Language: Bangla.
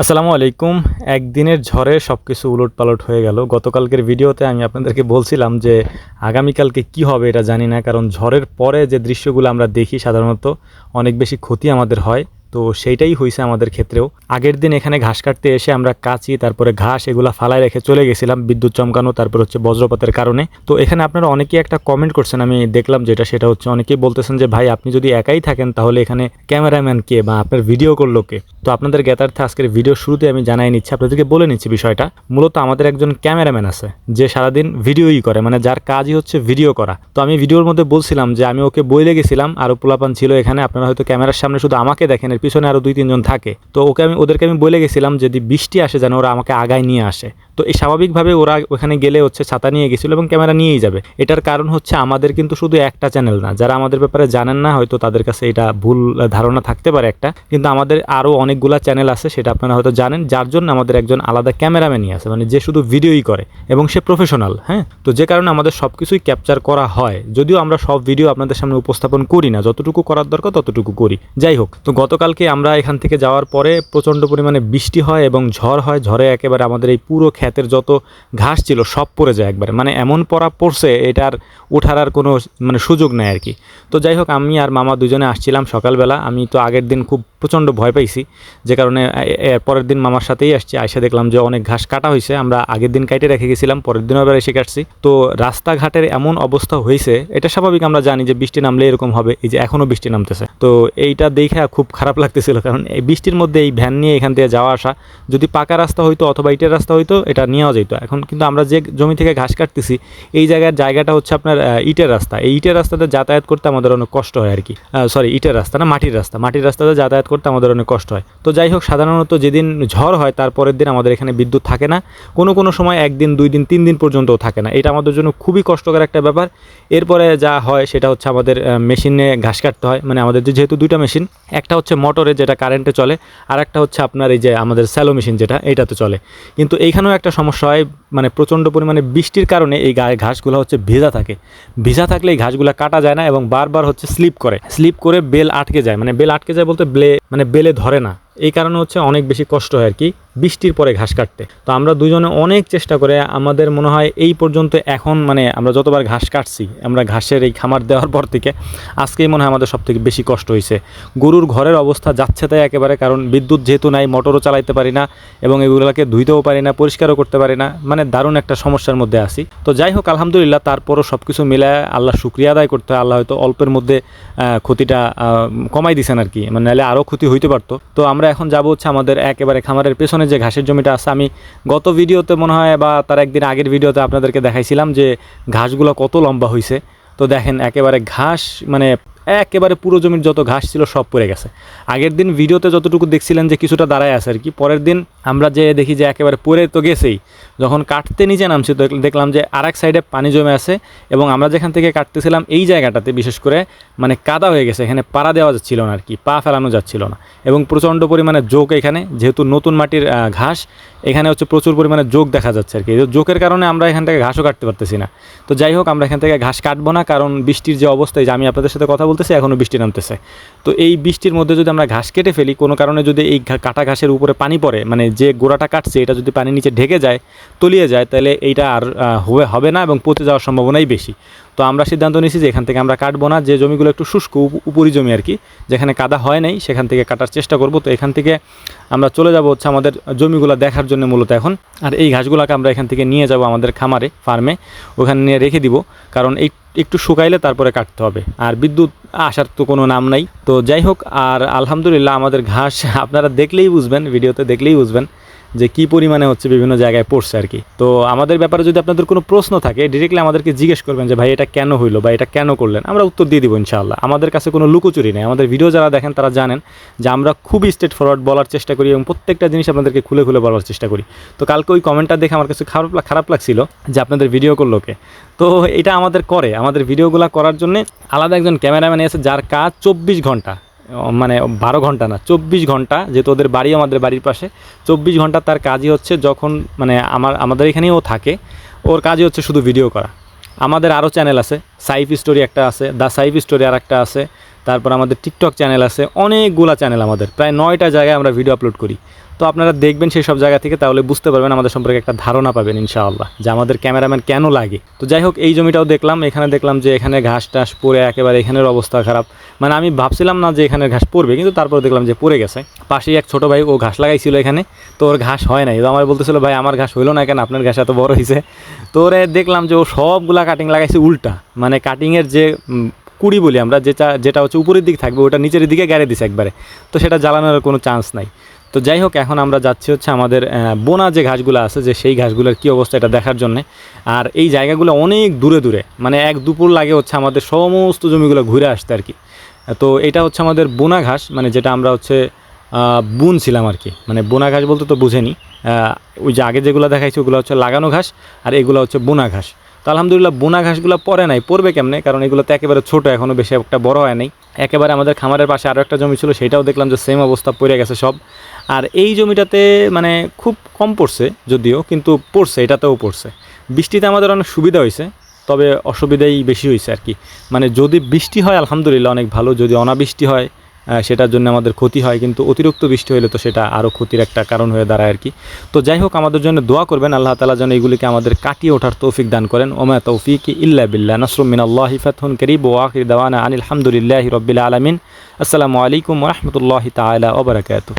আসসালামু আলাইকুম। একদিনের ঝড়ে সব কিছু উলট পালট হয়ে গেল। গতকালকের ভিডিওতে আমি আপনাদেরকে বলছিলাম যে আগামীকালকে কি হবে এটা জানি না, কারণ ঝড়ের পরে যে দৃশ্যগুলো আমরা দেখি সাধারণত অনেক বেশি ক্ষতি আমাদের হয়। তো সেইটাই হয়েছে আমাদের ক্ষেত্রেও। আগের দিন এখানে ঘাস কাটতে এসে আমরা কাচি, তারপরে ঘাস এগুলা ফালায় রেখে চলে গেছিলাম, বিদ্যুৎ চমকানো, তারপর হচ্ছে বজ্রপাতের কারণে। তো এখানে আপনারা অনেকেই একটা কমেন্ট করছেন, আমি দেখলাম যেটা, সেটা হচ্ছে অনেকেই বলতেছেন যে, ভাই, আপনি যদি একাই থাকেন, তাহলে এখানে ক্যামেরাম্যান কে বা আপনার ভিডিও করল কে? তো আপনাদের জ্ঞাতার্থে আজকের ভিডিও শুরুতে আমি জানাই নিচ্ছি, আপনাদেরকে বলে নিচ্ছি বিষয়টা। মূলত আমাদের একজন ক্যামেরাম্যান আছে, যে সারাদিন ভিডিওই করে মানে যার কাজই হচ্ছে ভিডিও করা। তো আমি ভিডিওর মধ্যে বলছিলাম যে, আমি ওকে বইলে গেছিলাম আরও পোলাপান ছিল এখানে, আপনারা হয়তো ক্যামেরার সামনে শুধু আমাকে দেখেন পিছনে আরও দুই, তিনজন থাকে। তো ওকে আমি, ওদেরকে আমি বলে গেছিলাম যদি বৃষ্টি আসে যেন ওরা আমাকে আগায় নিয়ে আসে। তো এই স্বাভাবিকভাবে ওরা ওখানে গেলে হচ্ছে ছাতা নিয়ে গেছিল এবং ক্যামেরা নিয়েই যাবে। এটার কারণ হচ্ছে আমাদের কিন্তু শুধু একটা চ্যানেল না। যারা আমাদের ব্যাপারে জানেন না, হয়তো তাদের কাছে এটা ভুল ধারণা থাকতে পারে একটা। কিন্তু আমাদের আরও অনেকগুলো চ্যানেল আছে, সেটা আপনারা হয়তো জানেন, যার জন্য আমাদের একজন আলাদা ক্যামেরাম্যানই আছে। মানে যে শুধু ভিডিওই করে এবং সে প্রফেশনাল হ্যাঁ? তো যে কারণে আমাদের সব কিছুই ক্যাপচার করা হয়। যদিও আমরা সব ভিডিও আপনাদের সামনে উপস্থাপন করি না। যতটুকু করার দরকার ততটুকু করি। যাই হোক, তো গতকালকে আমরা এখান থেকে যাওয়ার পরে প্রচণ্ড পরিমাণে বৃষ্টি হয় এবং ঝড় হয়। ঝড়ে একেবারে আমাদের এই পুরো ক্ষেতের যত ঘাস ছিল সব পড়ে যায় একবারে। মানে এমন পড়া পড়ছে, এটার ওঠার আর কোনো মানে সুযোগ নেই আর কি তো যাই হোক, আমি আর মামা দুজনে আসছিলাম সকালবেলা। আমি তো আগের দিন খুব প্রচণ্ড ভয় পাইছি, যে কারণে পরের দিন মামার সাথেই আসছি। আইসা দেখলাম যে অনেক ঘাস কাটা হয়েছে আমরা আগের দিন কাটে রেখে গেছিলাম, পরের দিনও এবার এসে কাটছি। তো রাস্তাঘাটের এমন অবস্থা হয়েছে এটা স্বাভাবিক আমরা জানি যে বৃষ্টি নামলে এরকম হবে, এই যে এখনও বৃষ্টি নামতেছে। তো এইটা দেখে খুব খারাপ লাগতেছিল, কারণ এই বৃষ্টির মধ্যে এই ভ্যান নিয়ে এখান থেকে যাওয়া আসা, যদি পাকা রাস্তা হইতো অথবা ইটের রাস্তা হইতো, এটা নেওয়া যেত। এখন কিন্তু আমরা যে জমি থেকে ঘাস কাটতেছি, এই জায়গার জায়গাটা হচ্ছে আপনার ইটের রাস্তা। এই ইটের রাস্তাতে যাতায়াত করতে আমাদের অনেক কষ্ট হয় আর কি। সরি ইটের রাস্তা না, মাটির রাস্তা। মাটির রাস্তাতে যাতায়াত করতে আমাদের অনেক কষ্ট হয়। তো যাই হোক, সাধারণত যেদিন ঝড় হয়, তার পরের দিন আমাদের এখানে বিদ্যুৎ থাকে না। কোনো কোনো সময় একদিন, দুই দিন, তিন দিন পর্যন্তও থাকে না। এটা আমাদের জন্য খুবই কষ্টকর একটা ব্যাপার। এরপরে যা হয়, সেটা হচ্ছে আমাদের মেশিনে ঘাস কাটতে হয়। মানে আমাদের যেহেতু দুইটা মেশিন একটা হচ্ছে মোটরে যেটা কারেন্টে চলে আর একটা হচ্ছে আপনার এই যে আমাদের স্যালো মেশিন যেটা, এটাতে চলে। কিন্তু এইখানেও একটা সমস্যা হয় মানে প্রচণ্ড পরিমাণে বৃষ্টির কারণে এই গায়ে ঘাসগুলো হচ্ছে ভেজা থাকে। ভেজা থাকলে এই ঘাসগুলো কাটা যায় না এবং বারবার হচ্ছে স্লিপ করে। স্লিপ করে বেল আটকে যায়। মানে বেল আটকে যায় বলতে বেলে মানে বেলে ধরে না। এই কারণে হচ্ছে অনেক বেশি কষ্ট হয় আর কি বৃষ্টির পরে ঘাস কাটতে। তো আমরা দুজনে অনেক চেষ্টা করে আমাদের মনে হয় এই পর্যন্ত এখন মানে আমরা যতবার ঘাস কাটছি, আমরা ঘাসের এই খামার দেওয়ার পর থেকে আজকেই মনে হয় আমাদের সব থেকে বেশি কষ্ট হয়েছে। গরুর ঘরের অবস্থা যাচ্ছে তাই একেবারে, কারণ বিদ্যুৎ যেহেতু নাই, মোটরও চালাইতে পারি না এবং এগুলোকে ধুইতেও পারি না, পরিষ্কারও করতে পারি না। মানে দারুণ একটা সমস্যার মধ্যে আছি। তো যাই হোক, আলহামদুলিল্লাহ তারপরও সব কিছু মিলে আল্লাহ শুক্রিয়া আদায় করতে হয়। আল্লাহ হয়তো অল্পের মধ্যে ক্ষতিটা কমাই দিছেন আর কি মানে নাহলে আরও ক্ষতি হইতে পারতো। তো আমরা এখন যাব হচ্ছে আমাদের একেবারে খামারের পেছনে যে ঘাসের জমিটা আছে। আমি গত ভিডিওতে মনে হয় বা তার একদিন আগের ভিডিওতে আপনাদেরকে দেখাইছিলাম যে ঘাসগুলো কত লম্বা হয়েছে তো দেখেন, একেবারে ঘাস মানে একেবারে পুরো জমির যত ঘাস ছিল সব পড়ে গেছে। আগের দিন ভিডিওতে যতটুকু দেখছিলেন যে কিছুটা দাঁড়ায় আছে আর কি পরের দিন আমরা যে দেখি যে একেবারে পড়ে তো গেছেই, যখন কাটতে নিচে নামছি তো দেখলাম যে আরেক সাইডে পানি জমে আছে এবং আমরা যেখান থেকে কাটতেছিলাম এই জায়গাটাতে বিশেষ করে মানে কাদা হয়ে গেছে, এখানে পাড়া দেওয়া যাচ্ছিল না আর কি পা ফেলানো যাচ্ছিল না এবং প্রচণ্ড পরিমাণে যোগ এখানে, যেহেতু নতুন মাটির ঘাস, এখানে হচ্ছে প্রচুর পরিমাণে যোগ দেখা যাচ্ছে আর কি যোগের কারণে আমরা এখান থেকে ঘাসও কাটতে পারতেছি না। তো যাই হোক, আমরা এখান থেকে ঘাস কাটবো না, কারণ বৃষ্টির যে অবস্থা, এই যে আমি আপনাদের সাথে কথা বলতেছি এখনও বৃষ্টি নামতেছে। তো এই বৃষ্টির মধ্যে যদি আমরা ঘাস কেটে ফেলি, কোনো কারণে যদি এই কাটা ঘাসের উপরে পানি পড়ে মানে যে গোড়াটা কাটছে, এটা যদি পানির নিচে ঢেকে যায়, তলিয়ে যায়, তাহলে এইটা আর হবে না এবং পচে যাওয়ার সম্ভাবনাই বেশি। তো আমরা সিদ্ধান্ত নিয়েছি যে এখান থেকে আমরা কাটবো না, যে জমিগুলো একটু শুষ্ক উপরি জমি আর কি, যেখানে কাদা হয় নাই, সেখান থেকে কাটার চেষ্টা করব। তো এখান থেকে আমরা চলে যাব হচ্ছে আমাদের জমিগুলো দেখার জন্য মূলত এখন। আর এই ঘাসগুলোকে আমরা এখান থেকে নিয়ে যাব আমাদের খামারে, ফার্মে, ওখানে নিয়ে রেখে দিব। কারণ এই একটু শুকাইলে তারপরে কাটতে হবে। আর বিদ্যুৎ আসার তো কোনো নাম নাই। তো যাই হোক, আর আলহামদুলিল্লাহ আমাদের ঘাস আপনারা দেখলেই বুঝবেন, ভিডিওতে দেখলেই বুঝবেন। যে কি পরিমাণে হচ্ছে বিভিন্ন জায়গায় পড়ছে আর কি। তো আমাদের ব্যাপারে যদি আপনাদের কোনো প্রশ্ন থাকে ডিরেক্টলি আমাদেরকে জিজ্ঞেস করবেন যে, ভাই, এটা কেন হইল বা এটা কেন করলেন? আমরা উত্তর দিয়ে দিব ইনশাআল্লাহ। আমাদের কাছে কোনো লুকোচুরি নেই। আমাদের ভিডিও যারা দেখেন, তারা জানেন যে, আমরা খুবই স্ট্রেট ফরওয়ার্ড বলার চেষ্টা করি এবং প্রত্যেকটা জিনিস আপনাদেরকে খুলে খুলে বলার চেষ্টা করি। তো কালকে ওই কমেন্টটা দেখে আমার কাছে খারাপ খারাপ লাগছিল যে, আপনাদের ভিডিও করল কে? তো এটা আমাদের করে। আমাদের ভিডিওগুলো করার জন্য আলাদা একজন ক্যামেরাম্যান আছে যার কাজ চব্বিশ ঘণ্টা। মানে বারো ঘণ্টা না, চব্বিশ ঘণ্টা যেহেতু ওদের বাড়ি আমাদের বাড়ির পাশে, চব্বিশ ঘণ্টা তার কাজই হচ্ছে যখন মানে আমার, আমাদের এখানেই ও থাকে, ওর কাজই হচ্ছে শুধু ভিডিও করা। আমাদের আরও চ্যানেল আছে সাইফ স্টোরি একটা আছে দ্য সাইফ স্টোরি আর একটা আছে তারপর আমাদের টিকটক চ্যানেল আছে, অনেকগুলা চ্যানেল আমাদের। প্রায় নয়টা জায়গায় আমরা ভিডিও আপলোড করি। তো আপনারা দেখবেন সেই সব জায়গা থেকে তাহলে বুঝতে পারবেন আমাদের সম্পর্কে একটা ধারণা পাবেন ইনশাআল্লাহ, যে আমাদের ক্যামেরাম্যান কেন লাগে। তো যাই হোক, এই জমিটাও দেখলাম, এখানে দেখলাম যে এখানে ঘাস টাস পড়ে, একেবারে এখানের অবস্থা খারাপ। মানে আমি ভাবছিলাম না যে এখানে ঘাস পড়বে, কিন্তু তারপর দেখলাম যে পড়ে গেছে। পাশেই এক ছোট ভাই, ও ঘাস লাগাইছিল এখানে, তো ওর ঘাস হয় নাই। তো আমার বলতেছিল, ভাই, আমার ঘাস হইল না কেন? আপনার ঘাস এত বড় হয়েছে তো ওরে দেখলাম যে ও সবগুলা কাটিং লাগাইছে উল্টা। মানে কাটিংয়ের যে কুড়ি বলি আমরা যেটা যেটা হচ্ছে উপরের দিক থাকবে, ওটা নিচের দিকে গাড়ি দিছে একবারে। তো সেটা জ্বালানোর কোনো চান্স নাই। তো যাই হোক, এখন আমরা যাচ্ছি হচ্ছে আমাদের বোনা যে ঘাসগুলো আছে, যে সেই ঘাসগুলোর কী অবস্থা এটা দেখার জন্যে। আর এই জায়গাগুলো অনেক দূরে দূরে মানে এক দুপুর লাগে হচ্ছে আমাদের সমস্ত জমিগুলো ঘুরে আসতে আর কি। তো এটা হচ্ছে আমাদের বোনা ঘাস মানে যেটা আমরা হচ্ছে বুনছিলাম আর কি। মানে বোনা ঘাস বলতে তো বুঝেনি। ওই যে আগে যেগুলো দেখাইছি ওগুলো হচ্ছে লাগানো ঘাস, আর এগুলো হচ্ছে বোনা ঘাস। তো আলহামদুলিল্লাহ বোনা ঘাসগুলো পরে নাই পড়বে কেমনে? কারণ এগুলো তো একেবারে ছোটো এখনও বেশি একটা বড় হয় নাই। একেবারে আমাদের খামারের পাশে আরও একটা জমি ছিল, সেটাও দেখলাম যে সেম অবস্থা পড়ে গেছে সব। আর এই জমিটাতে মানে খুব কম পড়ছে যদিও, কিন্তু পড়ছে, এটাতেও পড়ছে। বৃষ্টিতে আমাদের অনেক সুবিধা হয়েছে, তবে অসুবিধাই বেশি হয়েছে আর কি। মানে যদি বৃষ্টি হয়, আলহামদুলিল্লাহ অনেক ভালো, যদি অনাবৃষ্টি হয় সেটার জন্য আমাদের ক্ষতি হয়, কিন্তু অতিরিক্ত বৃষ্টি হলে তো সেটা আরও ক্ষতির একটা কারণ হয়ে দাঁড়ায় আর কি। তো যাই হোক, আমাদের জন্য দোয়া করবেন, আল্লাহ তালা যেন এগুলিকে আমাদের কাটিয়ে ওঠার তৌফিক দান করেন। ওমা তৌফিক ইল্লা বিল্লা নাসরুম মিন আল্লাহি ফাতহুন করিব ও আখির দাওয়ানা আনিল হামদুলিল্লাহ রবিল্লা আলমিন। আসসালামু আলাইকুম রহমতুল্লাহ তালা ওবরাকাতু